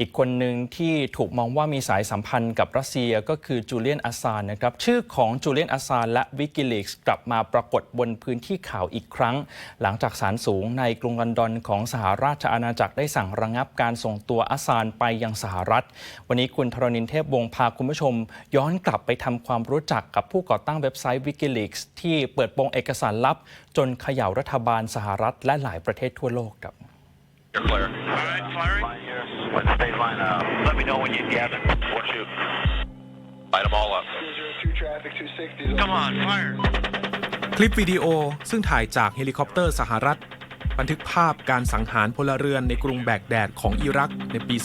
อีกคนหนึ่งที่ถูกมองว่ามีสายสัมพันธ์กับรัสเซียก็คือจูเลียนอาซานนะครับชื่อของจูเลียนอาซานและวิกิลีกส์กลับมาปรากฏบนพื้นที่ข่าวอีกครั้ง หลังจากศาลสูงในกรุงลอนดอนของสหราชอาณาจักรได้สั่งระงับการส่งตัวอาซานไปยังสหรัฐ วันนี้คุณธรณินเทพวงศ์พาคุณผู้ชม ย้อนกลับไปทำความรู้จักกับผู้ก่อตั้งเว็บไซต์วิกิลีกส์ที่เปิดโปงเอกสารลับ จนเขย่ารัฐบาลสหรัฐและหลายประเทศทั่วโลกครับ You're clear. All right, firing. Line here. Let's stay line out. Let me know when you gather. One shoot. Light them all up. Come on, fire. คลิปวิดีโอซึ่งถ่ายจากเฮลิคอปเตอร์สหรัฐ บันทึกภาพการสังหารพลเรือนในกรุงแบกแดดของอิรักในปี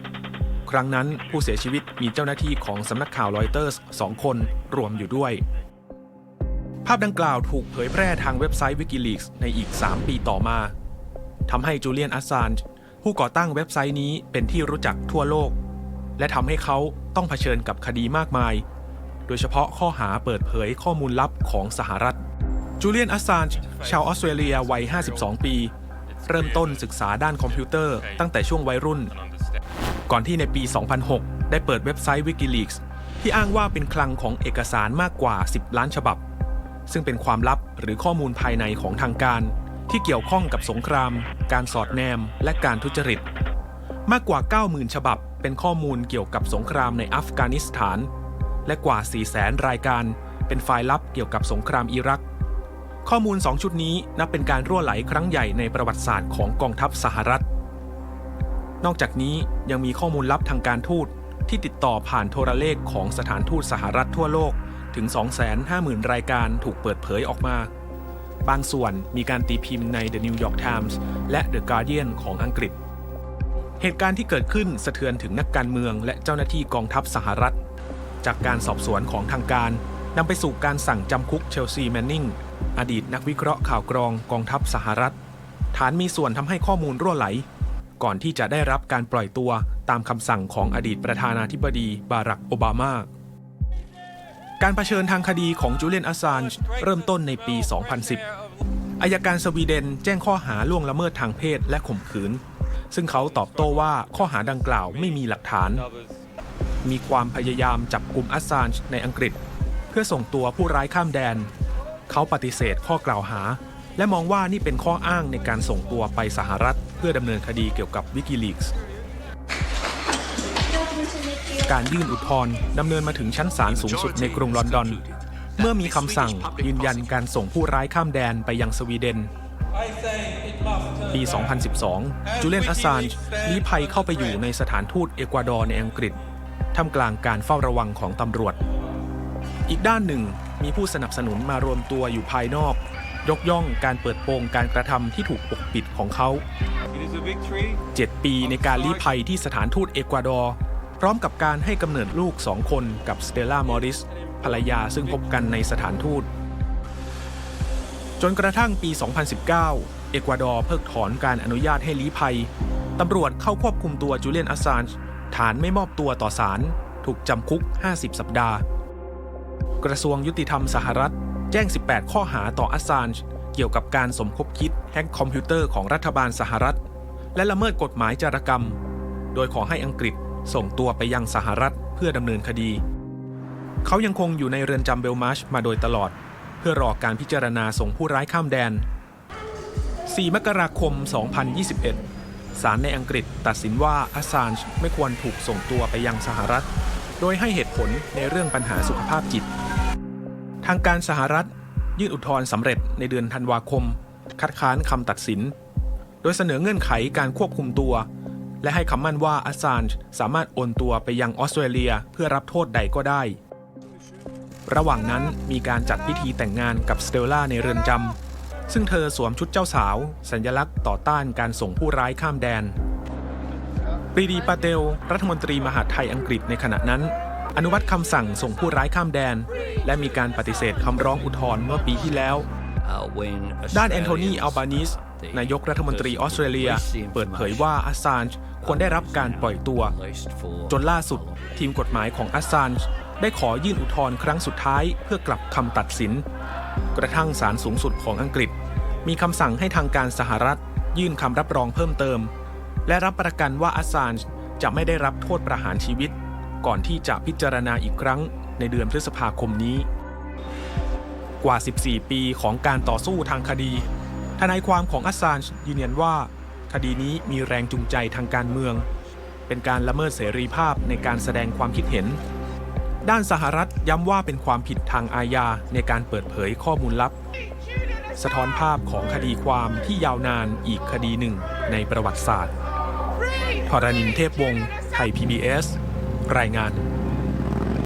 2007 ครั้งนั้นผู้เสียชีวิตมีเจ้าหน้าที่ของสำนักข่าวรอยเตอร์สสองคนรวมอยู่ด้วย ภาพดังกล่าวถูกเผยแพร่ทางเว็บไซต์ Wikileaks ในอีก 3 ปีต่อมาทำให้จูเลียนอัสซานจ์ ผู้ก่อตั้งเว็บไซต์นี้เป็นที่รู้จักทั่วโลก และทำให้เขาต้องเผชิญกับคดีมากมาย โดยเฉพาะข้อหาเปิดเผยข้อมูลลับของสหรัฐ จูเลียนอัสซานจ์ชาวออสเตรเลียวัย 52 ปี เริ่มต้นศึกษาด้านคอมพิวเตอร์ตั้งแต่ช่วงวัยรุ่น ก่อนที่ในปี 2006 ได้เปิดเว็บไซต์ Wikileaks ที่อ้างว่าเป็นคลังของเอกสารมากกว่า 10 ล้านฉบับ ซึ่งเป็นความลับหรือข้อมูลภายในของทางการ ที่เกี่ยวข้องกับสงคราม การสอดแนม และการทุจริต มากกว่า 90,000 ฉบับ เป็นข้อมูลเกี่ยวกับสงครามในอัฟกานิสถาน และกว่า 400,000 รายการ เป็นไฟล์ลับเกี่ยวกับสงครามอิรัก ข้อมูล 2 ชุดนี้นับเป็นการรั่วไหลครั้งใหญ่ในประวัติศาสตร์ของกองทัพสหรัฐ นอกจากนี้ยังมีข้อมูลลับทางการทูตที่ติดต่อผ่านโทรเลขของสถานทูตสหรัฐทั่วโลกถึง 250,000 รายการถูกเปิดเผยออกมา บางส่วนมีการตีพิมพ์ใน The New York Times และ The Guardian ของอังกฤษ เหตุการณ์ที่เกิดขึ้นสะเทือนถึงนักการเมืองและเจ้าหน้าที่กองทัพสหรัฐ จากการสอบสวนของทางการนำไปสู่การสั่งจำคุกเชลซีแมนนิงอดีตนักวิเคราะห์ข่าวกรองกองทัพสหรัฐ ฐานมีส่วนทำให้ข้อมูลรั่วไหล ก่อนที่จะได้รับการปล่อยตัวตามคำสั่งของอดีตประธานาธิบดีบารักโอบามา การเผชิญทางคดีของจูเลียนอัสซานเริ่มต้นในปี 2010 อายการสวีเดนแจ้งข้อหาล่วงละเมิดทางเพศและข่มขืน ซึ่งเขาตอบโต้ว่าข้อหาดังกล่าวไม่มีหลักฐาน มีความพยายามจับกลุ่มอัสซานในอังกฤษ เพื่อส่งตัวผู้ร้ายข้ามแดน เขาปฏิเสธข้อกล่าวหา และมองว่านี่เป็นข้ออ้างในการส่งตัวไปสหรัฐ เพื่อดำเนินคดีเกี่ยวกับวิกิลีกส์ การยื่นอุทธรณ์ดำเนินมาถึงชั้นศาลสูงสุดในกรุงลอนดอน เมื่อมีคำสั่งยืนยันการส่งผู้ร้ายข้ามแดนไปยังสวีเดน ปี 2012 จูเลียนอัสซานจ์ลี้ภัยเข้าไปอยู่ในสถานทูตเอกวาดอร์ในอังกฤษท่ามกลางการเฝ้าระวังของตำรวจ อีกด้านหนึ่งมีผู้สนับสนุนมารวมตัวอยู่ภายนอก ยกย่องการเปิดโปงการกระทำที่ถูกปกปิดของเขา 7 ปีในการลี้ภัยที่สถานทูตเอกวาดอร์ พร้อมกับการให้กำเนิดลูกสองคนกับสเตลล่ามอริสภรรยาซึ่งพบกันในสถานทูต จนกระทั่งปี 2019 เอกวาดอร์เพิกถอนการอนุญาตให้ลี้ภัย ตำรวจเข้าควบคุมตัวจูเลียนอัสซานจ์ฐานไม่มอบตัวต่อศาลถูกจำคุก 50 สัปดาห์ กระทรวงยุติธรรมสหรัฐ แจ้ง 18 ข้อหาต่ออัสซานจ์เกี่ยวกับการสมคบคิดแฮ็กคอมพิวเตอร์ของรัฐบาลสหรัฐ และละเมิดกฎหมายจารกรรม โดยขอให้อังกฤษ ส่งตัวไปยังสหรัฐเพื่อดำเนินคดี เขายังคงอยู่ในเรือนจำเบลมาชมาโดยตลอด เพื่อรอการพิจารณาส่งผู้ร้ายข้ามแดน 4 มกราคม 2021 ศาลในอังกฤษตัดสินว่าอัสซานจ์ไม่ควรถูกส่งตัวไปยังสหรัฐ โดยให้เหตุผลในเรื่องปัญหาสุขภาพจิต ทางการสหรัฐยื่นอุทธรณ์สำเร็จในเดือนธันวาคม คัดค้านคำตัดสิน โดยเสนอเงื่อนไขการควบคุมตัว และให้คำมั่นว่าอัสซานสามารถโอนตัวไปยังออสเตรเลียเพื่อรับโทษใดก็ได้ ระหว่างนั้นมีการจัดพิธีแต่งงานกับสเตลล่าในเรือนจำซึ่งเธอสวมชุดเจ้าสาว สัญลักษณ์ต่อต้านการส่งผู้ร้ายข้ามแดนปรีดีปาเตล รัฐมนตรีมหาดไทยอังกฤษในขณะนั้น อนุมัตคำสั่งส่งผู้ร้ายข้ามแดน และมีการปฏิเสธคำร้องอุทธรณ์เมื่อปีที่แล้ว ด้านแอนโทนีอัลบานิส นายกรัฐมนตรีออสเตรเลีย เปิดเผยว่าอัสซานจ์ควรได้รับการปล่อยตัว จนล่าสุดทีมกฎหมายของอัสซานจ์ได้ขอยื่นอุทธรณ์ครั้งสุดท้ายเพื่อกลับคำตัดสิน กระทั่งศาลสูงสุดของอังกฤษ มีคำสั่งให้ทางการสหรัฐ ยื่นคำรับรองเพิ่มเติม และรับประกันว่าอัสซานจ์จะไม่ได้รับโทษประหารชีวิต ก่อนที่จะพิจารณาอีกครั้งในเดือนพฤษภาคมนี้ กว่า 14 ปีของการต่อสู้ทางคดี ทนายความของอัสซานยืนยันว่า คดีนี้มีแรงจูงใจทางการเมือง เป็นการละเมิดเสรีภาพในการแสดงความคิดเห็น ด้านสหรัฐย้ำว่าเป็นความผิดทางอาญาในการเปิดเผยข้อมูลลับ สะท้อนภาพของคดีความที่ยาวนานอีกคดีหนึ่งในประวัติศาสตร์ทรณินเทพวงศ์ไทย PBS รายงาน